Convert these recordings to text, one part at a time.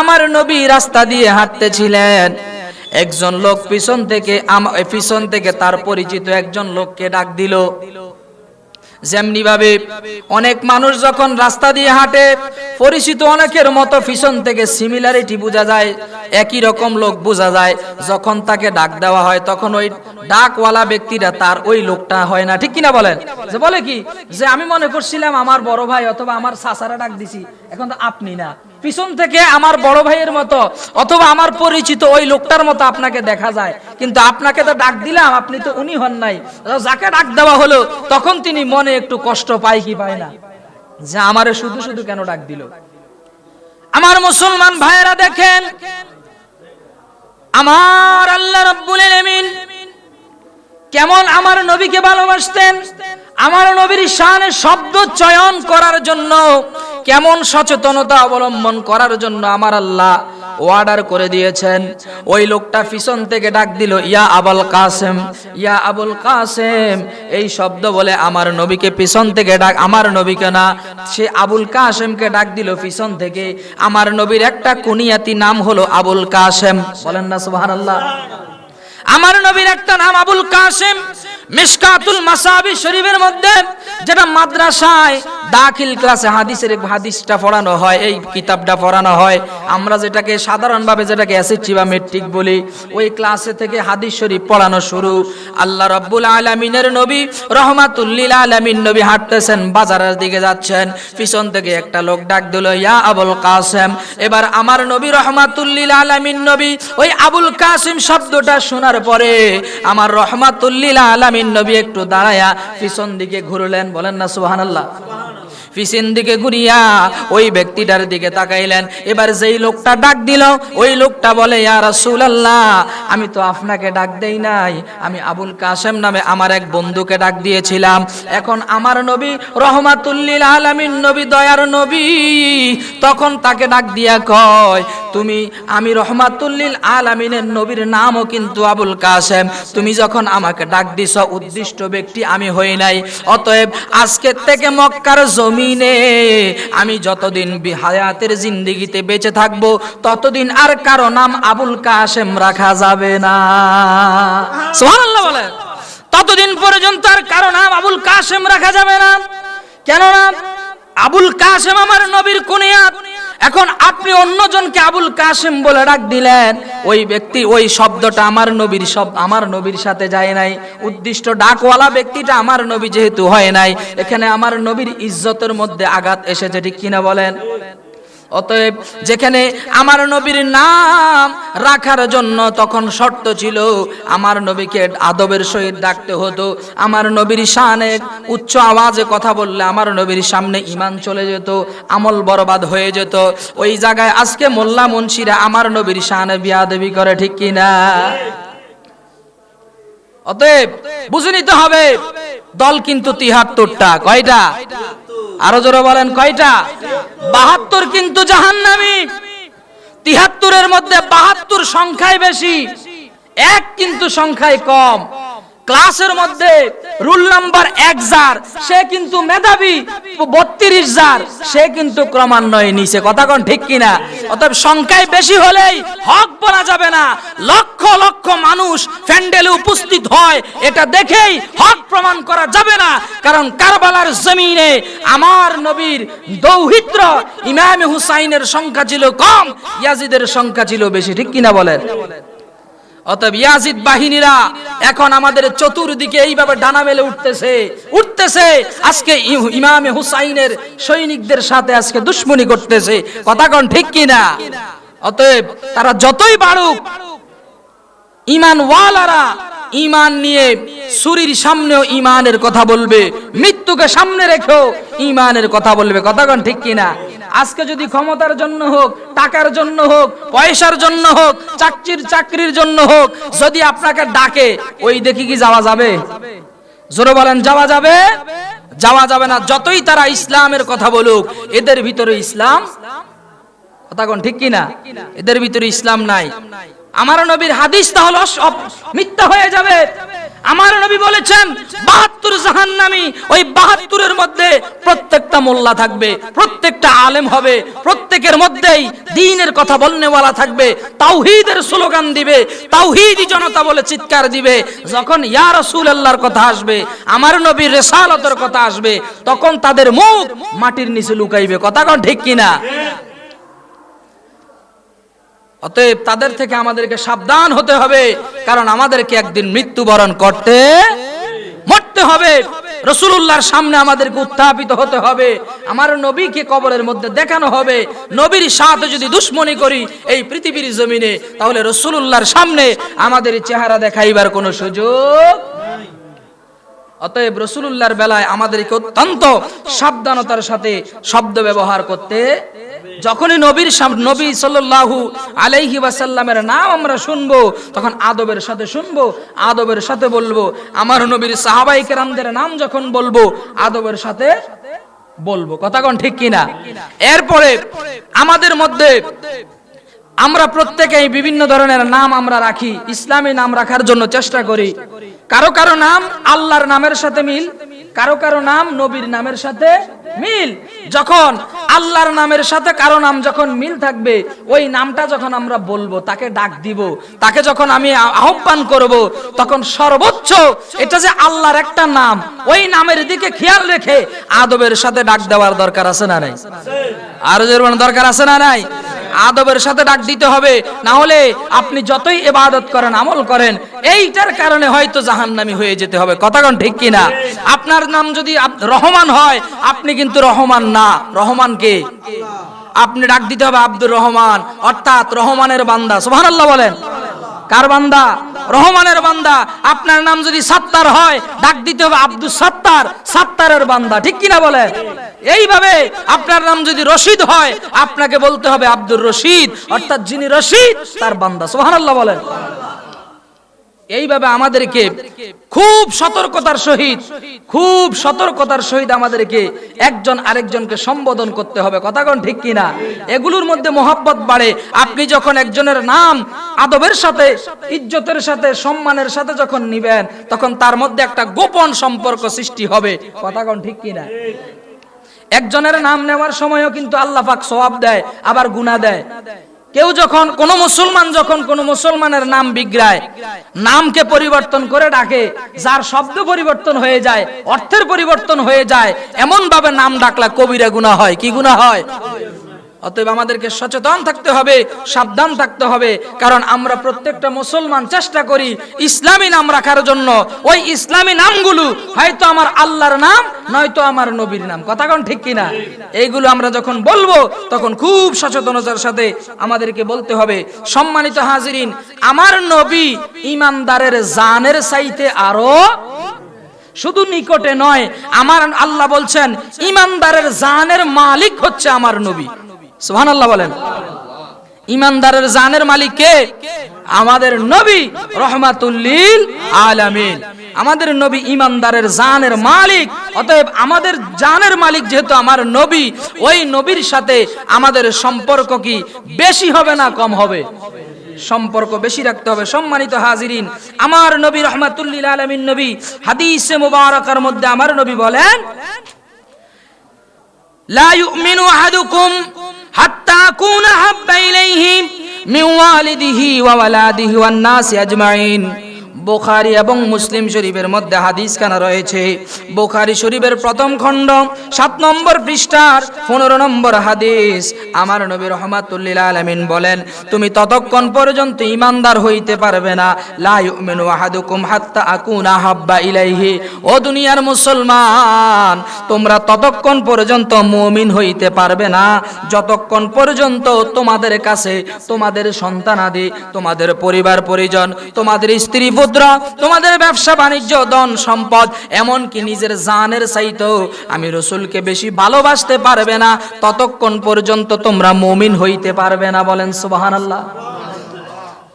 আমার নবী রাস্তা দিয়ে হাঁটতেছিলেন। একজন লোক পিছন থেকে পিছন থেকে তার পরিচিত একজন লোককে ডাক দিল। যেমনি ভাবে অনেক মানুষ যখন রাস্তা দিয়ে হাঁটে, পরিচিত অনেকের মতো পিছন থেকে সিমিলারিটি বোঝা যায়, একই রকম লোক বোঝা যায়। যখন তাকে ডাক দেওয়া হয়, তখন ওই ডাকওয়ালা ব্যক্তিরা তার ওই লোকটা হয় না। ঠিক কিনা বলেন? যে বলে কি? যে আমি মনে করছিলাম আমার বড় ভাই অথবা আমার সাসারা ডাক দিছি, এখন তো আপনি না। পিছন থেকে আমার বড় ভাইয়ের মতো, অথবা আমার পরিচিত ওই লোকটার মতো আপনাকে দেখা যায়। কিন্তু আপনাকে তো ডাক দিলাম, আপনি তো উনি হন নাই। যাকে ডাক দেওয়া হলো, তখন তিনি মনে একটু কষ্ট পায় কি পায় না। যে আমারে শুধু শুধু কেন ডাক দিল? আমার মুসলমান ভাইয়েরা দেখেন, আমার আল্লাহ রাব্বুল আলামিন কেমন আমার নবীকে ভালোবাসতেন? আমার নবীর শানে শব্দ চয়ন করার জন্য, কেমন সচেতনতা অবলম্বন করার জন্য আমার আল্লাহ অর্ডার করে দিয়েছেন। ওই লোকটা পিছন থেকে ডাক দিল, ইয়া আবুল কাসেম, ইয়া আবুল কাসেম। এই শব্দ বলে আমার নবীকে পিছন থেকে ডাক, আমার নবীকে না, সে আবুল কাসেমকে ডাক দিল পিছন থেকে। আমার নবীর একটা কুনিয়াতি নাম হলো আবুল কাসেম। বলেন না, সুবহানাল্লাহ। আমার নবীর একটা নাম আবুল কাসেম মিশকাতুল মাসাবি শরীফের মধ্যে যেটা মাদ্রাসায় দাখিল ক্লাসে হাদিসের হাদিসটা পড়ানো হয়, এই কিতাবটা পড়ানো হয়, আমরা যেটাকে সাধারণভাবে যেটাকে এসএসসি বা মেট্রিক বলি, ওই ক্লাসে থেকে হাদিস শরীফ পড়ানো শুরু। আল্লাহ রাব্বুল আলামিনের নবী রহমাতুল্লিল আলামিন নবী হাঁটতেছেন, বাজারের দিকে যাচ্ছেন, পিছন থেকে একটা লোক ডাক দিল, ইয়া আবুল কাসেম। এবার আমার নবী রহমাতুল্লিল আলামিন নবী ওই আবুল কাসিম শব্দটা শোনার পরে আমার রহমাতুল্লিল আলামিন নবী একটু দাঁড়ায়া পিছন দিকে ঘুরলেন বলেন না সুবহানাল্লাহ। পিছন দিকে ঘুরিয়া ওই ব্যক্তিটার দিকে তাকাইলেন। এবার যেই লোকটা ডাক দিল, ওই লোকটা বলে, ইয়া রাসূলুল্লাহ, আমি তো আপনাকে ডাক দেই নাই। আমি আবুল কাসেম নামে আমার এক বন্ধুকে ডাক দিয়েছিলাম। এখন আমার নবী রহমাতুল্লিল আলামিন, নবী দয়ার নবী। তখন তাকে ডাক দিয়া কয়, তুমি, আমি রহমাতুল্লিল আলামিনের নবীর নামও কিন্তু আবুল কাসেম তুমি যখন আমাকে ডাক দিছ, উদ্দিষ্ট ব্যক্তি আমি হই নাই। অতএব আজকের থেকে মক্কার জমিনে আমি যতদিন হায়াতের জিন্দিগিতে বেঁচে থাকব, ততদিন আর কারও নাম আবুল কাশেম রাখা যাবে না। সুবহানাল্লাহ বলে ততদিন পর্যন্ত আর কারও নাম আবুল কাশেম রাখা যাবে না। কেননা আবুল কাশেম আমার নবীর কুনিয়াত এখন আপনি অন্যজনকে আবুল কাসেম বলে ডাক দিলেন, ওই ব্যক্তি, ওই শব্দটা আমার নবীর শব্দ আমার নবীর সাথে যায় নাই। উদ্দিষ্ট ডাকওয়ালা ব্যক্তিটা আমার নবী যেহেতু হয় নাই, এখানে আমার নবীর ইজ্জতের মধ্যে আঘাত এসেছে, ঠিক কিনা বলেন? অতএব যেখানে আমার নবীর নাম রাখার জন্য তখন শর্ত ছিল, আমার নবীকে আদবের সহিত ডাকতে হতো। আমার নবীর শানে উচ্চ আওয়াজে কথা বললে আমার নবীর সামনে ইমান চলে যেত, আমল বরবাদ হয়ে যেত। ওই জায়গায় আজকে মোল্লা মুন্সিরা আমার নবীর শানে বিয়াদবি করে, ঠিক কিনা অতএব বুঝে নিতে হবে, দল কিন্তু তিহাত্তরটা, কয়টা? আরও জোরে বলেন, কয়টা? বাহাত্তর কিন্তু জাহান্নামী। তিহাত্তরের মধ্যে বাহাত্তর সংখ্যায় বেশি, এক কিন্তু সংখ্যায় কম। ক্লাসের মধ্যে রুল নাম্বার এক যার, সে কিন্তু মেধাবী, বত্রিশ যার, সে কিন্তু ক্রমান্বয়ে নিছে কথা কোন ঠিক কিনা? অতএব সংখ্যায় বেশি হলেই হক বলা যাবে না। লক্ষ লক্ষ মানুষ প্যান্ডেলে উপস্থিত হয়, এটা দেখেই হক প্রমাণ করা যাবে না। কারণ কারবালার জমিনে আমার নবীর দৌহিত্র ইমাম হুসাইনের সংখ্যা ছিল কম, ইয়াজিদের সংখ্যা ছিল বেশি, ঠিক কিনা বলেন? অতএব ইয়াজিদ বাহিনীরা এখন আমাদের চতুর্দিকে এইভাবে ডানা মেলে উঠতেছে। উঠতেছে। আজকে ইমামে হুসাইনের সৈনিকদের সাথে আজকে দুশ্মনী করতেছে। কথা কোন ঠিক কিনা? অতএব তারা যতই বাড়ুক ইমান ওয়ালারা ইমান নিয়ে সুরির সামনেও ইমানের কথা বলবে, মৃত্যুকে সামনে রেখেও ইমানের কথা বলবে। কথা কোন ঠিক কিনা? আজকে যদি ক্ষমতার জন্য হোক, টাকার জন্য হোক, পয়সার জন্য হোক, চাকরির চাকরির জন্য হোক, যদি আপনাকে ডাকে, ওই দেখি কি যাওয়া যাবে? জোরে বলেন, যাওয়া যাবে? যাওয়া যাবে না। যতই তারা ইসলামের কথা বলুক, এদের ভিতরে ইসলাম, কথা কোন ঠিক কিনা? এদের ভিতরে ইসলাম নাই। আমার নবীর হাদিস তাহলে মিথ্যা হয়ে যাবে। আমার নবী বলেছেন, বাহাত্তর জাহান্নামী, ওই বাহাত্তরের মধ্যে প্রত্যেকটা মোল্লা থাকবে, প্রত্যেকটা আলেম হবে, প্রত্যেকের মধ্যেই দিনের কথা বলনেওয়ালা থাকবে, তাওহিদের স্লোগান দিবে, তাওহীদি জনতা বলে চিৎকার দিবে, যখন ইয়া রাসূলুল্লাহর কথা আসবে, আমার নবীর রেসালতের কথা আসবে, তখন তাদের মুখ মাটির নিচে লুকাইবে। কথা কোন ঠিক কিনা? অতএব তাদের থেকে আমাদেরকে সাবধান হতে হবে, কারণ আমাদেরকে একদিন মৃত্যুবরণ করতে মরতে হবে। রসুল্লাহর সামনে আমাদেরকে উত্থাপিত হতে হবে। আমার নবীকে কবরের মধ্যে দেখানো হবে। নবীর সাথে যদি দুশ্মনী করি এই পৃথিবীর জমিনে, তাহলে রসুল্লাহর সামনে আমাদের চেহারা দেখাইবার কোনো সুযোগ অতএব রসুল্লাহর বেলায় আমাদেরকে অত্যন্ত সাবধানতার সাথে শব্দ ব্যবহার করতে যখনই নবীর নবী সাল্লাল্লাহু আলাইহি ওয়াসাল্লামের নাম আমরা শুনব, তখন আদবের সাথে শুনব, আদবের সাথে বলব। আমার নবীর সাহাবাই কেরামদের নাম যখন বলব, আদবের সাথে বলব। কথা কোন ঠিক কিনা? এরপরে আমাদের মধ্যে আমরা প্রত্যেকেই বিভিন্ন ধরনের নাম আমরা রাখি। ইসলামী নাম রাখার জন্য চেষ্টা করি। কারও কারও নাম আল্লাহর নামের সাথে মিল কারও কারও নাম নবীর নামের সাথে মিল। যখন আল্লাহর নামের সাথে কারও নাম যখন মিল থাকবে, ওই নামটা যখন আমরা বলব, তাকে ডাক দিব, তাকে যখন আমি আহ্বান করব, তখন সর্বোচ্চ এটা যে আল্লাহর একটা নাম, ওই নামের দিকে খেয়াল রেখে আদবের সাথে ডাক দেওয়ার দরকার আছে না নাই? আরও যেরকম দরকার আছে না নাই? আদবের সাথে ডাক দিতে হবে। না হলে আপনি যতই এবাদত করেন, আমল করেন, এইটার কারণে হয়তো জাহান্নামি হয়ে যেতে হবে। কথাগণ ঠিক কিনা? আপনার নাম যদি রহমান হয়, আপনি কিন্তু রহমান না। রহমান কে? আপনি ডাক দিতে হবে আব্দুর রহমান। অর্থাৎ রহমানের বান্দা। সুবহানাল্লাহ বলেন। কার বান্দা? রহমানের বান্দা, আপনার নাম যদি সাত্তার হয়, ডাক দিতে হবে আব্দুল সাত্তার, সাত্তারের বান্দা, ঠিক কিনা বলে? এইভাবে আপনার নাম যদি রশিদ হয়, আপনাকে বলতে হবে আব্দুর রশিদ, অর্থাৎ যিনি রশিদ, তার বান্দা, সুবহানাল্লাহ বলেন। এইভাবে আমাদেরকে খুব সতর্কতার সহিত, খুব সতর্কতার সহিত আমাদেরকে একজন আরেকজনকে সম্বোধন করতে হবে। কথাগণ ঠিক কিনা? এগুলোর মধ্যে মোহাব্বত বাড়ে। আপনি যখন একজনের নাম, আদবের সাথে, ইজ্জতের সাথে, সম্মানের সাথে যখন নিবেন, তখন তার মধ্যে একটা গোপন সম্পর্ক সৃষ্টি হবে। কথা কথাগণ ঠিক কিনা? একজনের নাম নেওয়ার সময়ও কিন্তু আল্লাহ পাক সওয়াব দেয়, আবার গুনাহ দেয়। কেউ যখন, কোন মুসলমান যখন কোন মুসলমানের নাম বিগ্রায় নামকে পরিবর্তন করে ডাকে, যার শব্দ পরিবর্তন হয়ে যায়, অর্থের পরিবর্তন হয়ে যায় এমন ভাবে নাম ডাকলা কবিরা গুণা হয়, কি গুণা হয়? অতএব আমাদেরকে সচেতন থাকতে হবে, সাবধান থাকতে হবে। কারণ আমরা প্রত্যেকটা মুসলমান চেষ্টা করি ইসলামী নাম রাখার জন্য। ওই ইসলামী নামগুলো হয়তো আমার আল্লাহর নাম, নয়তো আমার নবীর নাম। কথা কোন ঠিক কিনা? এইগুলো আমরা যখন বলব, তখন খুব সচেতনতার সাথে আমাদেরকে বলতে হবে। সম্মানিত হাজিরিন, আমার নবী ইমানদারের জানের চাইতে আরও শুধু নিকটে নয়, আমার আল্লাহ বলছেন, ইমানদারের জানের মালিক হচ্ছে আমার নবী। সুবহানাল্লাহ বলেন। ইমানদারের জানের মালিক কে? আমাদের নবী রহমাতুল্লিল আলামিন। আমাদের নবী ইমানদারের জানের মালিক। অতএব আমাদের জানের মালিক যেহেতু আমার নবী, ওই নবীর সাথে আমাদের সম্পর্ক কি বেশি হবে না কম হবে? সম্পর্ক বেশি রাখতে হবে। সম্মানিত হাজিরিন, আমার নবী রহমাতুল্লিল আলামিন নবী হাদিসে মুবারাকার মধ্যে আমার নবী বলেন لا يؤمن أحدكم حتى أكون أحب إليه من والده وولده والناس أجمعين. বোখারি এবং মুসলিম শরীফের মধ্যে হাদিস খানা রয়েছে। বোখারি শরীফের প্রথম খণ্ড, সাত নম্বর পৃষ্ঠার পনেরো নম্বর হাদিস। আমার নবী রহমাতুল্লিল আলমিন বলেন, তুমি ততক্ষণ পর্যন্ত ইমানদার হইতে পারবে না। লা ইউমিনু আহাদুকুম হাত্তা আকুনা হাব্বা ইলাইহি। ও দুনিয়ার মুসলমান, তোমরা ততক্ষণ পর্যন্ত মুমিন হইতে পারবে না। যতক্ষণ পর্যন্ত তোমাদের কাছে তোমাদের সন্তানাদি, তোমাদের পরিবার পরিজন, তোমাদের স্ত্রী পুত্র তোমাদের ব্যবসা বাণিজ্য, ধন সম্পদ, এমনকি নিজের জানের চাইতো আমি রসুলকে বেশি ভালোবাসতে পারবে না, ততক্ষণ পর্যন্ত তোমরা মুমিন হইতে পারবে না বলেন সুবহানাল্লাহ।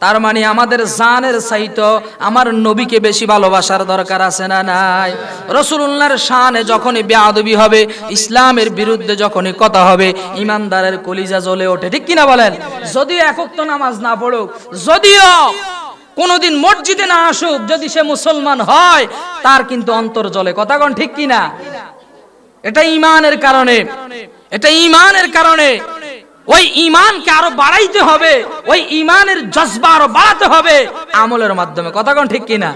তার মানে আমাদের জানের চাইতো আমার নবীকে বেশি ভালোবাসার দরকার আছে না নাই? রসুল্লাহর শানে যখনই বেয়াদবি হবে, ইসলামের বিরুদ্ধে যখনই কথা হবে, ইমানদারের কলিজা জ্বলে ওঠে, ঠিক কিনা বলেন? যদিও একক তো নামাজ না পড়ুক, যদিও কোনোদিন মসজিদে না আসুক, যদি সে মুসলমান হয়, তার কিন্তু অন্তর জলে কথা কোন ঠিক কিনা? এটা ইমানের কারণে। এটা ইমানের কারণে। ওই ইমানকে আরও বাড়াইতে হবে, ওই ইমানের জজবা আরও বাড়াতে হবে আমলের মাধ্যমে। কথা কোন ঠিক কিনা?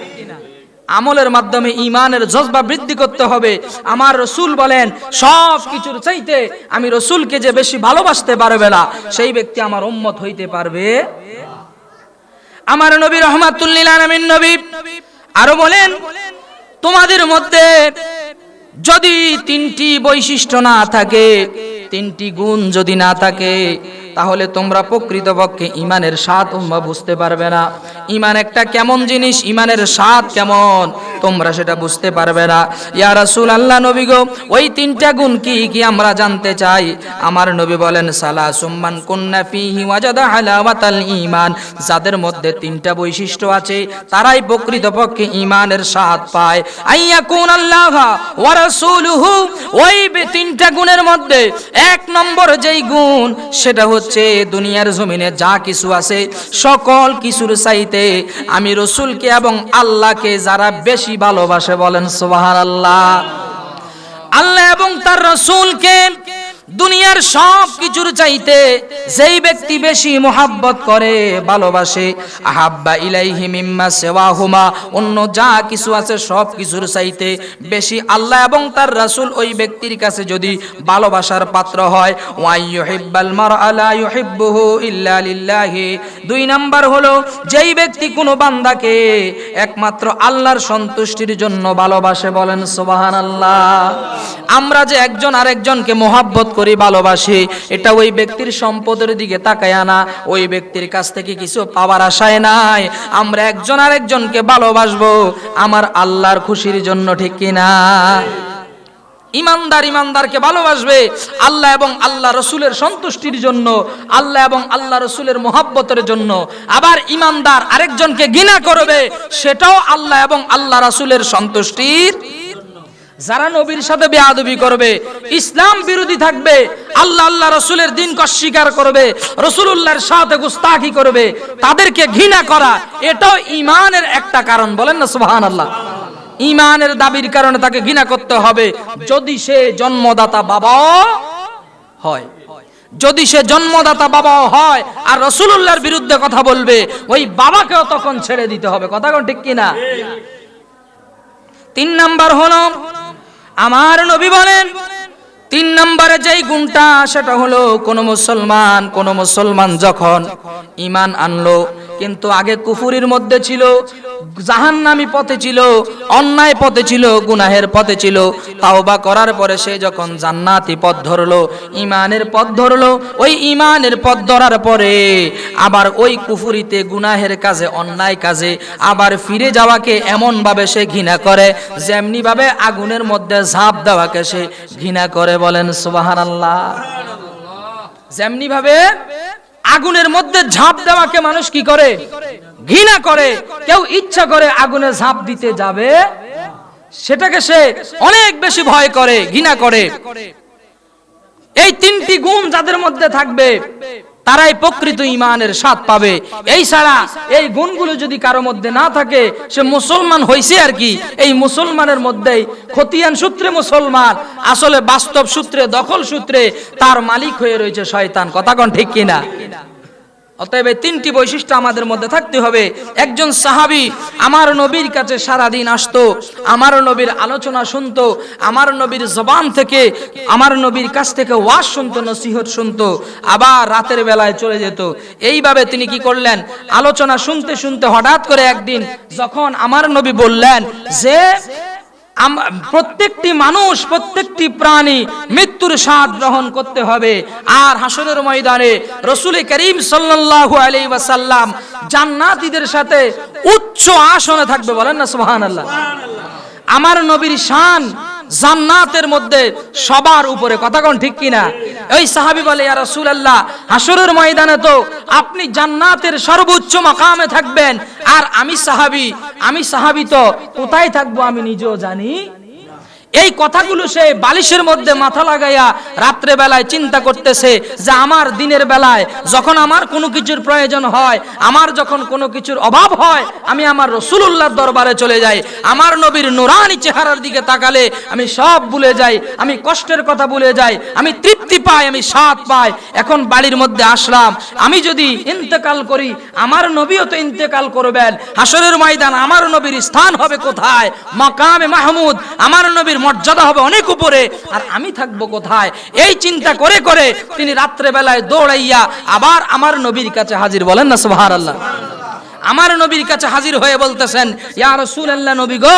আমলের মাধ্যমে ইমানের জজবা বৃদ্ধি করতে হবে। আমার রসুল বলেন, সব কিছুর চাইতে আমি রসুলকে যে বেশি ভালোবাসতে পারবে না, সেই ব্যক্তি আমার উম্মত হইতে পারবে আমার নবী রহমাতুল্লিল আলমিন নবী। আরও বলেন, তোমাদের মধ্যে যদি তিনটি বৈশিষ্ট্য না থাকে, তিনটি গুণ যদি না থাকে তাহলে তোমরা প্রকৃতপক্ষে ইমানের স্বাদ তোমরা বুঝতে পারবে না। ইমান একটা কেমন জিনিস, ইমানের স্বাদ কেমন? তোমরা সেটা বুঝতে পারবে না। ইয়া রাসূল আল্লাহ নবী গো, ওই তিনটা গুণ কি কি আমরা জানতে চাই? আমার নবী বলেন সালা সুম্মান কুন্না ফিহি ওয়াজাদা হালাওয়াতাল ঈমান। যাদের মধ্যে তিনটা বৈশিষ্ট্য আছে, তারাই প্রকৃতপক্ষে ইমানের স্বাদ পায়। আইয়া কুন আল্লাহ ওয়া রাসূলুহু, ওই তিনটা গুণের মধ্যে এক নম্বর যেই গুণ, সেটা হচ্ছে দুনিয়ার জমিনে যা কিছু আছে, সকল কিছুর চাইতে আমি রসুলকে এবং আল্লাহকে যারা বেশি ভালোবাসে বলেন সোহার আল্লাহ আল্লাহ এবং তার রসুলকে দুনিয়ার সব কিছুর চাইতে যেই ব্যক্তি বেশি মোহাব্বত করে, ভালোবাসে, আহাব্বা ইলাইহি মিম্মা সেওয়াহুমা, অন্য যা কিছু আছে সব কিছুর চাইতে বেশি আল্লাহ এবং তার রাসূল ওই ব্যক্তির কাছে যদি ভালোবাসার পাত্র হয় ওয়াই ইউহিব্বাল মারআ লা ইউহিব্বুহু ইল্লা লিল্লাহি। দুই নাম্বার হলো, যেই ব্যক্তি কোনো বান্দাকে একমাত্র আল্লাহর সন্তুষ্টির জন্য ভালোবাসে বলেন সুবহানাল্লাহ। আমরা যে একজন আরেকজনকে মোহাব্বত করি ভালোবাসি। এটা ওই ব্যক্তির সম্পদের দিকে তাকায় না। ওই ব্যক্তির কাছ থেকে কিছু পাওয়ার আশায় নাই। আমরা একজন আরেকজনকে ভালোবাসবো। আমার আল্লাহর খুশির জন্য ঠিক কিনা ইমানদার ইমানদারকে ভালোবাসবে। আল্লাহ এবং আল্লাহ রসুলের সন্তুষ্টির জন্য, আল্লাহ এবং আল্লাহ রসুলের মোহাব্বতের জন্য। আবার ইমানদার আরেকজনকে ঘৃণা করবে, সেটাও আল্লাহ এবং আল্লাহ রসুলের সন্তুষ্টির যারা নবীর সাথে বেয়াদবি করবে, ইসলাম বিরোধী থাকবে, আল্লাহ আল্লাহ রসুলের দিন অস্বীকার করবে, রসুলুল্লাহর সাথে গুস্তাখি করবে, তাদেরকে ঘৃণা করা এটাও ইমানের একটা কারণ, বলেন না সুবহান আল্লাহ ইমানের দাবির কারণে তাকে ঘৃণা করতে হবে, যদি সে জন্মদাতা বাবা হয়। যদি সে জন্মদাতা বাবা হয় আর রসুলুল্লাহর বিরুদ্ধে কথা বলবে, ওই বাবাকেও তখন ছেড়ে দিতে হবে। কথা কোন ঠিক কিনা? তিন নাম্বার হলো আমার নবী বলেন, তিন নম্বরে যেই গুণটা, সেটা হলো কোন মুসলমান কোন মুসলমান যখন ইমান আনলো কিন্তু আগে কুফুরির মধ্যে ছিল, জাহান্নামী পথে ছিল, অন্যায় পথে ছিল, গুনাহের পথে ছিল। তাওবা করার পরে সে যখন জান্নাতি পথ ধরলো ইমানের পথ ধরলো, ওই ইমানের পথ ধরার পরে আবার ওই কুফুরিতে গুনাহের কাজে, অন্যায় কাজে আবার ফিরে যাওয়াকে এমন ভাবে সে ঘৃণা করে যেমনি ভাবে আগুনের মধ্যে ঝাঁপ দেওয়াকে সে ঘৃণা করে বলেন, সুবহানাল্লাহ। যেমনি ভাবে আগুনের মধ্যে ঝাঁপ দেওয়াকে মানুষ কি করে? ঘৃণা করে। কেউ ইচ্ছা করে আগুনে ঝাঁপ দিতে যাবে। সেটাকে সে অনেক বেশি ভয় করে, ঘৃণা করে। এই তিনটি গুণ যাদের মধ্যে থাকবে তারাই প্রকৃত ইমানের স্বাদ পাবে। এই ছাড়া এই গুণগুলো যদি কারও মধ্যে না থাকে, সে মুসলমান হয়েছে আর কি। এই মুসলমানের মধ্যেই খতিয়ান সূত্রে মুসলমান, আসলে বাস্তব সূত্রে, দখল সূত্রে তার মালিক হয়ে রয়েছে শয়তান। কথা কন ঠিক কিনা? অতএব তিনটি বৈশিষ্ট্য আমাদের মধ্যে থাকতে হবে। একজন সাহাবি আমার নবীর কাছে সারা দিন আসতো, আমার নবীর আলোচনা শুনতো, আমার নবীর জবান থেকে, আমার নবীর কাছ থেকে ওয়াজ শুনতো, নসিহত শুনতো, আবার রাতের বেলায় চলে যেত। এইভাবে তিনি কি করলেন? আলোচনা শুনতে শুনতে হঠাৎ করে একদিন যখন আমার নবী বললেন যে প্রত্যেকটি মানুষ, প্রত্যেকটি প্রাণী মৃত্যুর স্বাদ গ্রহণ করতে হবে। আর হাসনের ময়দানে রসুল করিম সাল্লাল্লাহু আলি ওয়াসাল্লাম জান্নাতিদের সাথে উচ্চ আসনে থাকবে, বলেন না সুবহানাল্লাহ। আমার নবীর শান জান্নাতের মধ্যে সবার উপরে। কথা কোন ঠিক কিনা? ওই সাহাবি বলে, ইয়া রাসূলুল্লাহ হাসরের ময়দানে তো আপনি জান্নাতের সর্বোচ্চ মাকামে থাকবেন। আর আমি সাহাবি আমি সাহাবি তো কোথায় থাকব আমি নিজেও জানি এই কথাগুলো সে বালিশের মধ্যে মাথা লাগাইয়া রাত্রে বেলায় চিন্তা করতেছে যে আমার দিনের বেলায় যখন আমার কোনো কিছুর প্রয়োজন হয়, আমার যখন কোনো কিছুর অভাব হয়, আমি আমার রসুলুল্লাহর দরবারে চলে যাই। আমার নবীর নুরানি চেহারার দিকে তাকালে আমি সব ভুলে যাই, আমি কষ্টের কথা ভুলে যাই, আমি তৃপ্তি পাই, আমি স্বাদ পাই। এখন বাড়ির মধ্যে আসলাম, আমি যদি ইন্তেকাল করি, আমার নবীও তো ইন্তেকাল করবেন। হাসরের ময়দান, আমার নবীর স্থান হবে কোথায়? মাকামে মাহমুদ, আমার নবীর মর্যাদা হবে অনেক উপরে। আর আমি থাকব কোথায়? এই চিন্তা করে করে তিনি রাত্রেবেলায় দৌড়াইয়া আবার আমার নবীর কাছে হাজির বলেন না, সুবহানাল্লাহ। আমার নবীর কাছে হাজির হয়ে বলতেছেন, ইয়া রাসূলুল্লাহ নবী গো,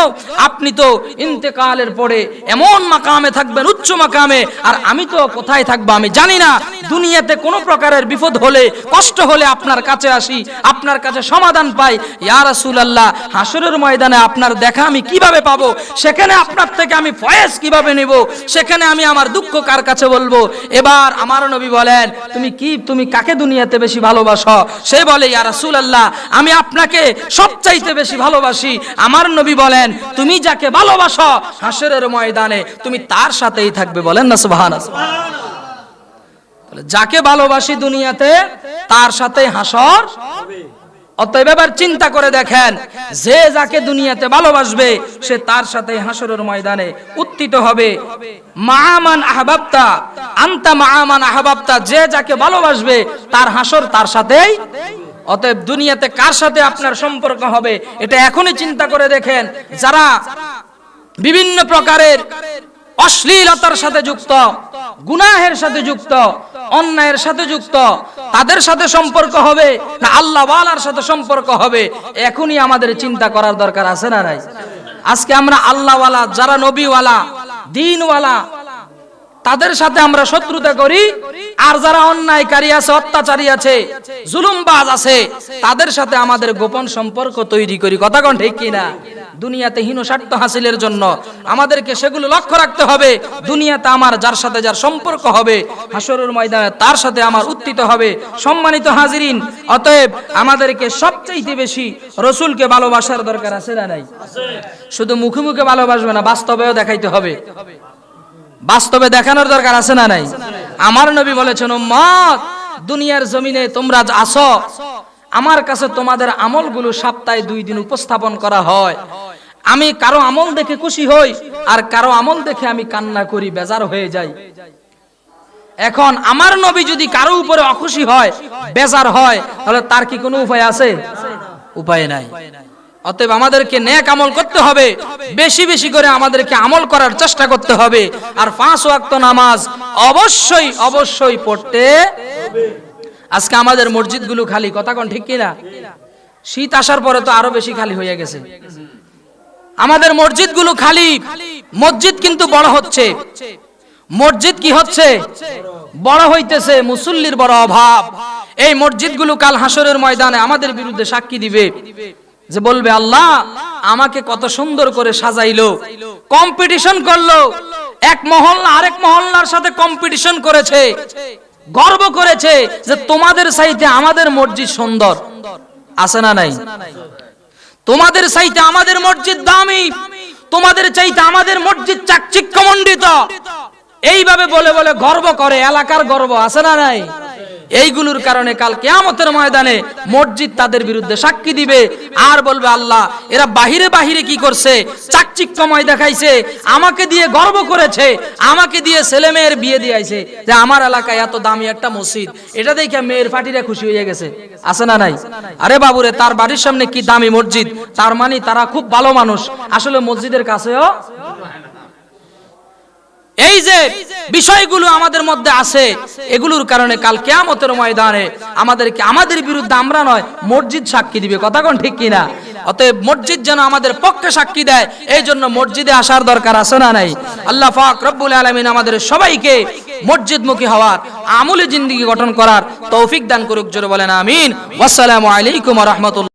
আপনি তো ইন্তেকালের পরে এমন মাকামে থাকবেন, উচ্চ মাকামে, আর আমি তো কোথায় থাকব আমি জানি না। দুনিয়াতে কোনো প্রকারের বিপদ হলে, কষ্ট হলে আপনার কাছে আসি, আপনার কাছে সমাধান পাই। ইয়া রাসূলুল্লাহ হাসরের ময়দানে আপনার দেখা আমি কীভাবে পাবো? সেখানে আপনার থেকে আমি ফয়েজ কীভাবে নেব? সেখানে আমি আমার দুঃখ কার কাছে বলব? এবার আমার নবী বলেন, তুমি কি, তুমি কাকে দুনিয়াতে বেশি ভালোবাসো? সে বলে, ইয়া রাসূলুল্লাহ, আমি আপনাকে সবচাইতে বেশি ভালোবাসি। আমার নবী বলেন, তুমি যাকে ভালোবাসো হাসরের ময়দানে, তুমি তার সাথেই থাকবে। বলেন না তাহলে যাকে ভালোবাসি দুনিয়াতে, তার সাথে হাসর অতএব এবার চিন্তা করে দেখেন, যে যাকে দুনিয়াতে ভালোবাসবে, সে তার সাথে হাসরের ময়দানে উত্থিত হবে। মাআমান আহবাবতা, আনতা মাআমান আহবাবতা, যে যাকে ভালোবাসবে, তার হাসর তার সাথেই অতএব দুনিয়াতে কার সাথে আপনার সম্পর্ক হবে, এটা এখনই চিন্তা করে দেখেন। যারা বিভিন্ন প্রকারের অশ্লীলতার সাথে যুক্ত, গুনাহের সাথে যুক্ত, অন্যায়ের সাথে যুক্ত, তাদের সাথে সম্পর্ক হবে না আল্লাহ ওয়ালার সাথে সম্পর্ক হবে, এখনই আমাদের চিন্তা করার দরকার আছে না নাই? আজকে আমরা আল্লাহওয়ালা, যারা নবীওয়ালা, দিনওয়ালা তাদের সাথে আমরা শত্রুতা করি, আর যারা অন্যায়কারী আছে, অত্যাচারী আছে, জুলুমবাজ আছে, তাদের সাথে আমাদের গোপন সম্পর্ক তৈরি করি। কথা কোন ঠিক কিনা? দুনিয়াতে হীন স্বার্থ হাসিলের জন্য আমাদেরকে সেগুলো লক্ষ্য রাখতে হবে। দুনিয়াতে আমার যার সাথে যার সম্পর্ক হবে হাসরের ময়দানে তার সাথে আমার উত্থিত হবে। সম্মানিত হাজিরিন, অতএব আমাদেরকে সবচাইতে বেশি রসুলকে ভালোবাসার দরকার আছে না নাই? শুধু মুখে মুখে ভালোবাসবে না, বাস্তবেও দেখাইতে হবে। বাস্তবে দেখানোর দরকার আছে না নাই? আমার নবী বলেছেন, উম্মত, দুনিয়ার জমিনে তোমরা আসো আমার কাছে তোমাদের আমলগুলো সপ্তাহে দুই দিন উপস্থাপন করা হয়। আমি কারও আমল দেখে খুশি হই, আর কারও আমল দেখে আমি কান্না করি, বেজার হয়ে যাই। এখন আমার নবী যদি কারও উপরে অখুশি হয়, বেজার হয়, তাহলে তার কি কোনো উপায় আছে? উপায় নাই। অতএব আমাদেরকে নেক আমল করতে হবে। বেশি বেশি করে আমাদেরকে আমল করার চেষ্টা করতে হবে। আর পাঁচ ওয়াক্ত নামাজ অবশ্যই অবশ্যই পড়তে আজকে আমাদের মসজিদগুলো খালি, কথা কোন ঠিক কিনা? শীত আসার পরে তো আরও বেশি খালি হয়ে গেছে। আমাদের মসজিদগুলো খালি, মসজিদ কিন্তু বড় হচ্ছে। মসজিদ কি হচ্ছে? বড় হইতেছে মুসল্লির বড় অভাব। এই মসজিদগুলো কাল হাসরের ময়দানে আমাদের বিরুদ্ধে সাক্ষী দিবে। যে বলবে, আল্লাহ, আমাকে কত সুন্দর করে সাজাইলো কম্পিটিশন করল। এক মহল্লা আরেক মহল্লার সাথে কম্পিটিশন করেছে, গর্ব করেছে যে তোমাদের সাইতে আমাদের মসজিদ সুন্দর। আছে না নাই? তোমাদের চাইতে আমাদের মসজিদ দামি, তোমাদের চাইতে আমাদের মসজিদ চাকচিক্যমণ্ডিত। এইভাবে বলে বলে গর্ব করে, এলাকার গর্ব, আছে না নাই? এইগুলোর কারণে কাল কেয়ামতের ময়দানে মসজিদ তাদের বিরুদ্ধে সাক্ষী দিবে। আর বলবে, আল্লাহ, এরা বাহিরে বাহিরে কি করছে? চাকচিক্যময় দেখাইছে, আমাকে দিয়ে গর্ব করেছে, আমাকে দিয়ে ছেলে মেয়ের বিয়ে দিয়েছে যে আমার এলাকায় এত দামি একটা মসজিদ, এটা দেখে মেয়ের পাটিরা খুশি হয়ে গেছে। আছে না নাই? আরে বাবুরে, তার বাড়ির সামনে কি দামি মসজিদ? তার মানে তারা খুব ভালো মানুষ। আসলে মসজিদের কাছেও এই যে বিষয়গুলো আমাদের মধ্যে আছে, এগুলোর কারণে কাল কেয়ামতের ময়দানে আমাদেরকে, আমাদের বিরুদ্ধে আমরা নয়, মসজিদ সাক্ষী দিবে। কথা কোন ঠিক কিনা? অতএব মসজিদ যেন আমাদের পক্ষে সাক্ষী দেয় এই জন্য মসজিদে আসার দরকার আছে না নাই? আল্লাহ পাক রব্বুল আলামিন আমাদের সবাইকে মসজিদমুখী হওয়ার, আমলে জিন্দগি গঠন করার তৌফিক দান করুক, জোরে বলেন আমিন। ওয়াসসালামু আলাইকুম রাহমাতুল্লাহ।